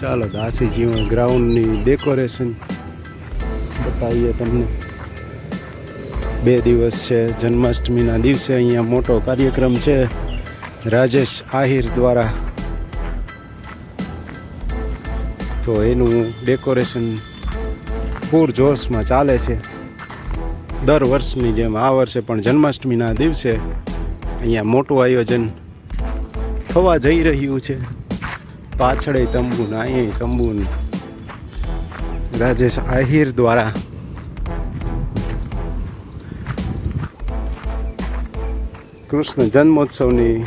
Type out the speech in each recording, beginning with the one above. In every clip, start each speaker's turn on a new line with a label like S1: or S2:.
S1: ચાલો જીવન ગ્રાઉન્ડની ડેકોરેશન બતાવીએ તમને. બે દિવસ છે, જન્માષ્ટમીના દિવસે અહીંયા મોટો કાર્યક્રમ છે, રાજેશ આહિર દ્વારા. તો એનું ડેકોરેશન પૂરજોશમાં ચાલે છે. દર વર્ષની જેમ આ વર્ષે પણ જન્માષ્ટમીના દિવસે અહીંયા મોટું આયોજન થવા જઈ રહ્યું છે. પાછળે તંબુ ને અહીંયા તંબુ રાજેશ આહિર દ્વારા. કૃષ્ણ જન્મોત્સવની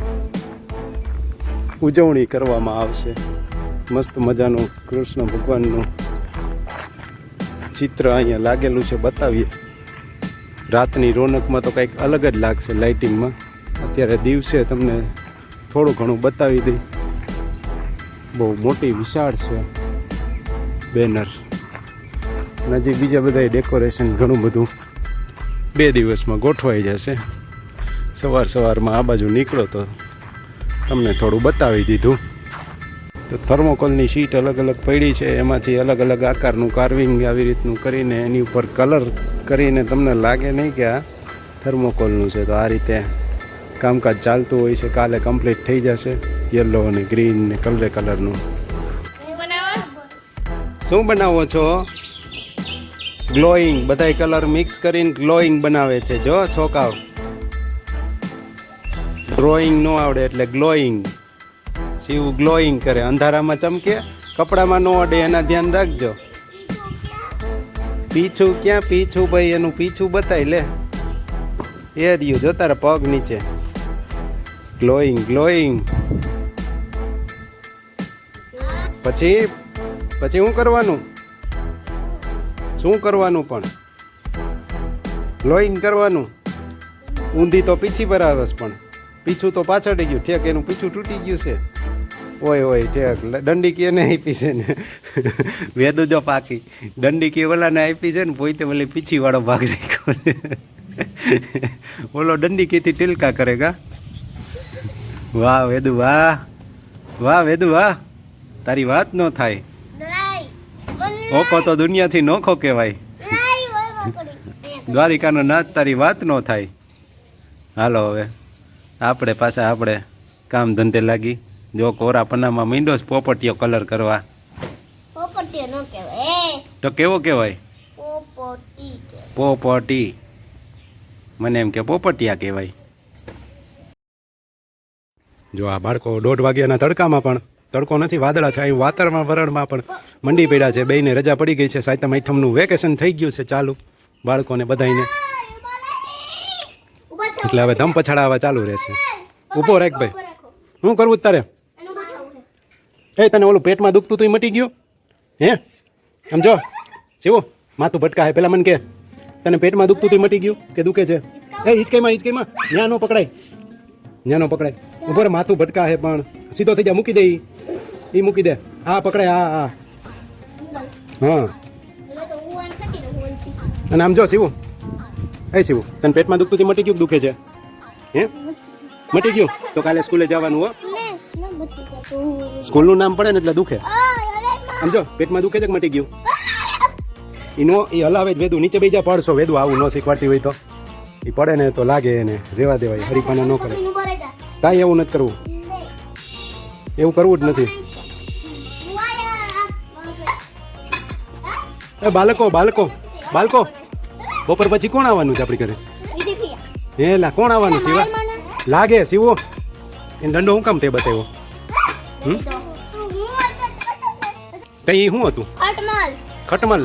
S1: ઉજવણી કરવામાં આવશે. મસ્ત મજાનું કૃષ્ણ ભગવાનનું ચિત્ર અહીંયા લાગેલું છે, બતાવીએ. રાતની રોનકમાં તો કંઈક અલગ જ લાગશે લાઇટિંગમાં. અત્યારે દિવસે તમને થોડું ઘણું બતાવી દઈ. બહુ મોટી, વિશાળ છે બેનર. નજીક બીજા બધા ડેકોરેશન ઘણું બધું બે દિવસમાં ગોઠવાઈ જશે. સવાર સવારમાં આ બાજુ નીકળો તો તમને થોડું બતાવી દીધું. તો થર્મોકોલની શીટ અલગ અલગ પડી છે, એમાંથી અલગ અલગ આકારનું કાર્વિંગ આવી રીતનું કરીને એની ઉપર કલર કરીને તમને લાગે નહીં કે આ થર્મોકોલનું છે. તો આ રીતે કામકાજ ચાલતું હોય છે, કાલે કમ્પ્લીટ થઈ જશે. યલો અને ગ્રીન ને કલરે કલરનું શું બનાવો છો? ગ્લોઈંગ બધાય કલર મિક્સ કરીને ગ્લોઈંગ બનાવે છે. જો, છોકાવ. ડ્રોઈંગ ન આવડે એટલે ગ્લોઈંગ શિવ ગ્લોઈંગ કરે. અંધારામાં ચમકે? કપડામાં ન અડે, એના ધ્યાન રાખજો. પીછું ક્યાં? પીછું ભાઈ, એનું પીછું બતાવી લે. એ રહ્યું, જો તારા પગ નીચે. ગ્લોઈંગ ગ્લોઈંગ પછી પછી શું કરવાનું? શું કરવાનું પણ? લોઈંગ કરવાનું? ઊંધી તો પીછી બરાબર પણ. પીછું તો પાછળ ગયું. ઠેક, એનું પીછું તૂટી ગયું છે. ઓય ઓય, ઠેક. દંડી કે ને આપી છે ને. વેદુ જો પાકી. દંડી કે ઓલાને આપી છે ને પોતે ઓલી પીછીવાળો ભાગ રાખ્યો ઓલો દંડી કેથી ટિલકા કરે ગા વાહ, વેદુ, વાહ. વાહ, વેદુ, વાહ. તારી વાત ન થાય. ઓકો તો દુનિયાથી નોખો કહેવાય. દ્વારિકાનો નાચ તારી વાત ન થાય. હાલો હવે, આપણે પાછા આપણે કામ ધંધે લાગી. જો કોરા પન્નામાં મીંડો જ પોપટીયો કલર કરવા.
S2: પોપટીઓ
S1: તો કેવો કહેવાય.
S2: પોપટી.
S1: મને એમ કે પોપટિયા કહેવાય. જો આ બાળકો દોઢ વાગ્યાના તડકામાં પણ તડકો નથી, વાદળા છે. અહીં વાતાવરણમાં પણ મંડી પડ્યા છે. બેયને રજા પડી ગઈ છે. સાતમ આઠમનું વેકેશન થઈ ગયું છે ચાલુ. બાળકોને બધાને એટલે હવે ધમ પછાડાવા ચાલુ રહેશે. ઊભો રાખ ભાઈ. શું કરવું તારે. એ, તને ઓલું પેટમાં દુખતું તું મટી ગયું? હે? આમ જો. શિવો માથું ભટકા હે પેલા મને કે, તને પેટમાં દુખતું તું મટી ગયું? કે દુખે છે? એ હિચકાઈમાં હિચકાઈમાં ન્યાનો પકડાય. ન્યા નો પકડાય ઊભો માથું ભટકા હે પણ. સીધો થઈ જા, મૂકી દે ઈ મૂકી દે. હા પકડાય હા હા. હા. અને આમ જો, શિવું. એ શિવું, તને પેટમાં દુખતું મટી ગયું દુખે છે? હે? મટી ગયું? તો કાલે સ્કૂલે જવાનું, હો. સ્કૂલનું નામ પડે ને એટલે દુખે. આમ જો, પેટમાં દુખે છે મટી ગયું? એનો એ હલાવે જ વેદું. નીચે બીજા પડશો વેદું. આવું ન શીખવાડતી હોય તો. એ પડે ને તો લાગે એને. રેવા દેવાય. હરીફાના ન કરે. કાંઈ એવું નથી કરવું. એવું કરવું જ નથી. એ બાળકો બાળકો બાળકો. બપોર પછી કોણ આવવાનું છે આપણી ઘરે? એ લા કોણ આવવાનું શિવા? લાગે શિવો. એને દંડો હું કામ તે બતાવ્યો? હમ? તઈ શું હતું. ખટમલ.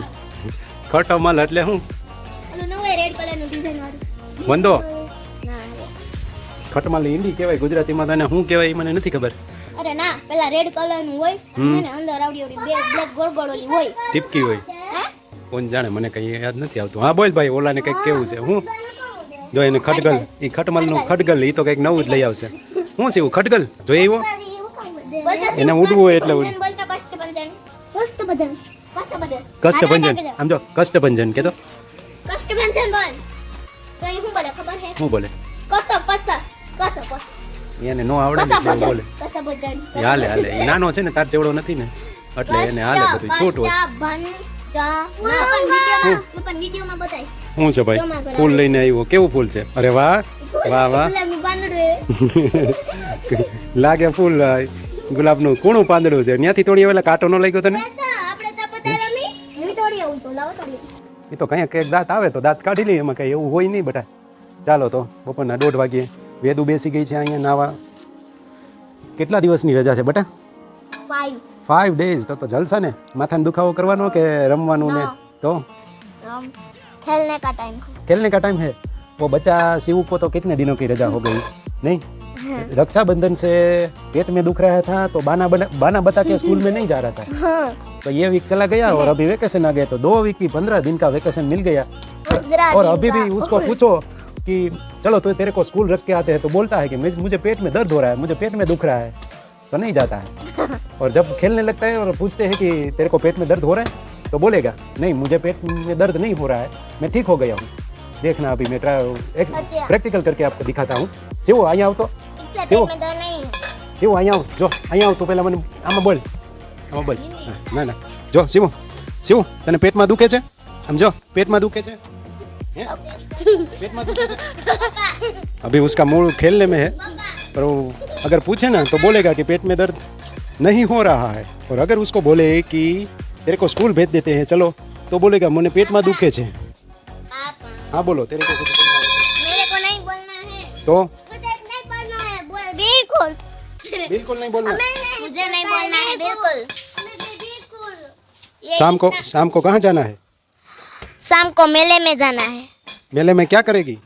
S1: ખટમલ? એટલે શું
S2: એ ના,
S1: ખટમલ હિન્દી કહેવાય ગુજરાતીમાં તને શું કહેવાય એ મને નથી ખબર.
S2: અરે ના પેલા રેડ કલરનું હોય અને અંદર આવડી આવડી બે બ્લેક ગોળ ગોળ હોય.
S1: ટીપકી હોય. કોણ જાણે, મને કઈ યાદ નથી આવતું. હા, બોલ ભાઈ, ઓલાને કંઈક કેવું છે? હું? જો એને ખટગલ એ ખટમલનું ખટગલ એ તો કંઈક નવું જ લઈ આવશે. શું છે એવું? ખટગલ? જોઈ આવ્યો? એને ઉડવું હોય એટલે.
S2: કષ્ટભંજન.
S1: આમ જો, કષ્ટભંજન કે તો
S2: કષ્ટભંજન બોલ?
S1: એને નો આવડે એવું બોલે. હાલે હાલે. નાનો છે ને, તાર જેવડો નથી ને. એટલે એને હાલે બધું, છૂટ હોય. શું છે ભાઈ? ફૂલ લઈને આવ્યો. કેવું ફૂલ છે? અરે વાહ. વાહ વાહ. લાગે ફૂલ ગુલાબનું કૂણું પાંદડું છે. ત્યાંથી તોડી આવેલા કાંટો ન લાગ્યો તને?
S2: આવું
S1: એ તો કંઈક કંઈક દાંત આવે તો દાંત કાઢી લઈએ એમાં કંઈ એવું હોય નહીં બટા. ચાલો તો બપોરના દોઢ વાગ્યે વેદુ બેસી ગઈ છે અહીંયા નાવા. કેટલા દિવસની રજા છે બટા?
S2: ફાઈવ
S1: ડેઝ તો તો જલસા ને? માથાને દુખાવો કરવાનો કે રમવાનું ને?
S2: તો? खेलने का टाइम
S1: खेलने का टाइम है वो बच्चा शिव को तो कितने दिनों की रजा हो गई नहीं रक्षाबंधन से पेट में दुख रहा था तो बाना बना, बाना बता के स्कूल में नहीं जा रहा था तो ये वीक चला गया और अभी वेकेशन आ गया तो दो वीक की पंद्रह दिन का वेकेशन मिल गया और अभी भी उसको पूछो कि चलो तो तेरे को स्कूल रख के आते हैं तो बोलता है कि मुझे पेट में दर्द हो रहा है मुझे पेट में दुख रहा है तो नहीं जाता है। और जब खेलने लगता है और पूछते हैं कि तेरे को पेट में दर्द हो रहा है तो बोलेगा नहीं मुझे पेट में दर्द नहीं हो रहा है मैं ठीक हो गया हूँ। देखना अभी मैं ट्राई प्रैक्टिकल करके आपको दिखाता हूँ। शिव आया हो तो।
S2: शिव
S1: शिव
S2: आई आओ जो आया हो
S1: तो પહેલા મને आम बोल। આમાં બોલ ના ના જો શિવ શિવ તને પેટમાં દુખે છે આમ જો પેटમાં દુખે છે पेट में दुखे अभी उसका मूड खेलने में है। पर वो अगर पूछे ना तो बोलेगा कि पेट में दर्द नहीं हो रहा है। और अगर उसको बोले कि तेरे को स्कूल भेज देते हैं चलो तो बोलेगा मुझे पेट में दुखे છે
S2: पापा।
S1: हाँ बोलो तेरे को कुछ बोलना
S2: मेरे को नहीं बोलना है।
S1: तो?
S2: मुझे नहीं पढ़ना है बोल बिल्कुल।
S1: बिल्कुल नहीं बोलना।
S2: मुझे नहीं बोलना है बिल्कुल। बिल्कुल।
S1: शाम को शाम को कहाँ जाना है?
S2: शाम को मेले में जाना है।
S1: मेले में क्या करेगी?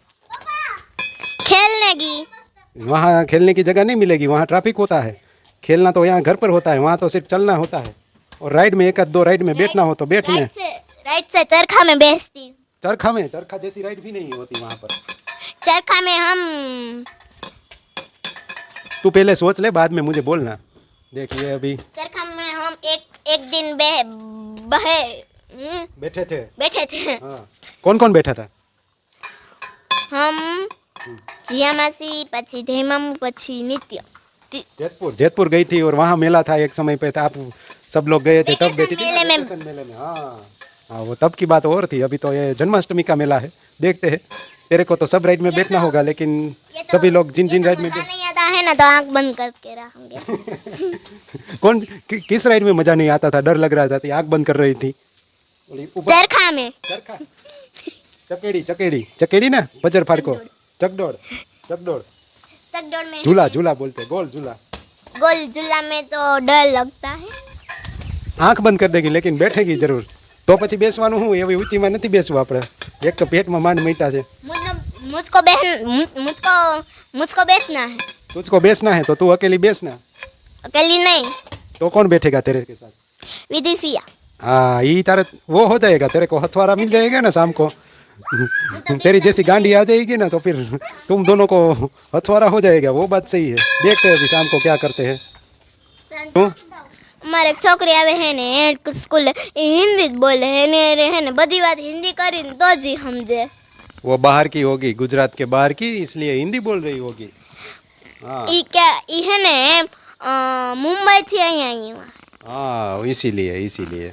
S2: खेलने की।
S1: वहाँ खेलने की जगह नहीं मिलेगी वहाँ ट्रैफ़िक होता है। खेलना तो यहाँ घर पर होता है वहाँ तो सिर्फ़ चलना होता है। और राइड में एक दो राइड में बैठना हो तो बैठने
S2: राइट से से चरखा में बेचती
S1: चरखा में? चरखा जैसी राइड भी नहीं होती वहाँ पर।
S2: चरखा में हम
S1: तू पहले सोच ले बाद में मुझे बोलना। देखिए अभी।
S2: चरखा में हम एक एक दिन बह बहे हम्म,
S1: बैठे थे।
S2: बैठे थे।
S1: हाँ। कौन कौन बैठा था?
S2: हम जिया मासी પછી ધેમામુ પછી નિત્ય ति-
S1: जयपुर जयपुर गई थी और वहाँ मेला था एक समय पे था आप सब लोग गए थे तब
S2: Vacation
S1: बैठी थी ना,
S2: मेले में।
S1: vacation मेले में हाँ हाँ वो तब की बात और थी अभी तो ये जन्माष्टमी का मेला है देखते हैं तेरे को तो सब राइड में बैठना होगा लेकिन
S2: ये तो-
S1: सभी लोग जिन जिन
S2: ये तो
S1: राइड में
S2: मजा
S1: बैठ-
S2: नहीं आता है ना तो आंख बंद करके रहेंगे
S1: कौन कि, किस राइड में मजा नहीं आता था डर लग रहा था ती आग बंद कर रही थी बोली, ऊपर
S2: चरखा में
S1: चरखा चकेड़ी चकेड़ी चकेड़ी ना बजर फाड़को चकडोड़ चकडोड़
S2: चकडोड़ में
S1: झूला झूला बोलते गोल झूला
S2: गोल झूला में तो डर लगता है
S1: આંખ બંધ કરી દેગી લેકિન બેઠેગી જરૂર તો પછી બેસવાનું હું એવી ઊંચીમાં નથી બેસવું આપણે એક તો પેટમાં માંડ મીઠા છે
S2: मुझ- मुझको बहन मुझ- मुझको मुझको बेचना है
S1: तुझको बेचना है तो तू अकेली बेचना
S2: अकेली नहीं
S1: तो कौन बैठेगा तेरे के साथ
S2: विधि फिया
S1: हाँ ये तारे वो हो जाएगा तेरे को हथवारा मिल जाएगा ना शाम को तेरी जैसी गांडी आ जाएगी ना तो फिर तुम दोनों को हथवारा हो जाएगा वो बात सही है देखते हैं अभी शाम को क्या करते हैं શું
S2: અમારે એક છોકરી આવે હે ને એ સ્કૂલે એ હિન્દી જ બોલે હે ને એ હે ને બધી વાત હિન્દી કરીને તો જ ઈ સમજે
S1: वो बाहर की होगी गुजरात के बाहर की इसलिए हिंदी बोल रही होगी हाँ
S2: ઈ કે ઈ હે ને અ, મુંબઈથી અહીંયા અહીંયા
S1: हाँ इसीलिए इसीलिए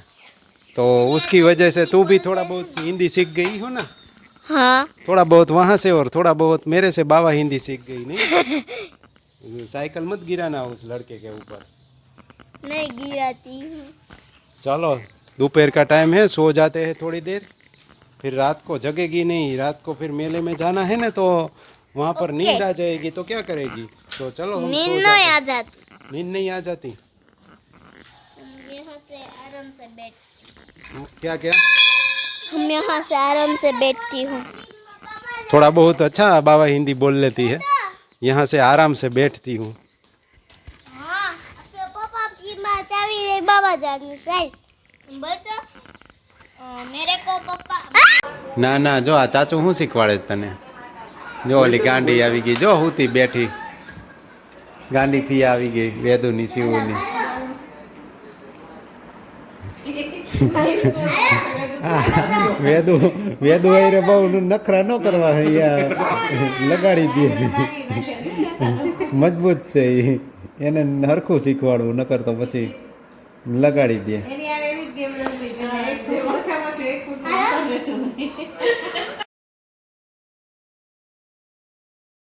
S1: तो उसकी वजह से तू भी थोड़ा बहुत हिंदी सीख गई हो ना
S2: हाँ।
S1: थोड़ा बहुत वहाँ से और थोड़ा बहुत मेरे से बाबा हिंदी सीख गई नहीं? साइकिल मत गिराना उस लड़के के ऊपर।
S2: नहीं गिराती हूँ।
S1: चलो दोपहर का टाइम है सो जाते हैं थोड़ी देर। फिर रात को जगेगी नहीं रात को फिर मेले में जाना है ना तो वहाँ पर नींद आ जाएगी तो क्या करेगी? तो चलो हम
S2: नींद नहीं आ जाती।
S1: नींद नहीं आ जाती?
S2: से आराम से बैठ।
S1: क्या क्या?
S2: हम यहाँ से आराम से बैठती हूँ
S1: थोड़ा बहुत अच्छा बाबा हिंदी बोल लेती है यहाँ से आराम से बैठती हूँ
S2: हाँ पापा की माँ चावी रे बाबा जानी सही बता मेरे को पापा
S1: ના ના જો આ ચાચુ શું શીખવાડે છે તને જો ઓલી ગાંડી આવી ગઈ જો હુતી બેઠી ગાંડી ફી આવી ગઈ વેદુની શિવની વેદુ વેદુ આયરે બહુ નખરા ન કરવા લગાડી દે. મજબૂત છે એને હરખું શીખવાડવું, નકર તો પછી લગાડી દે.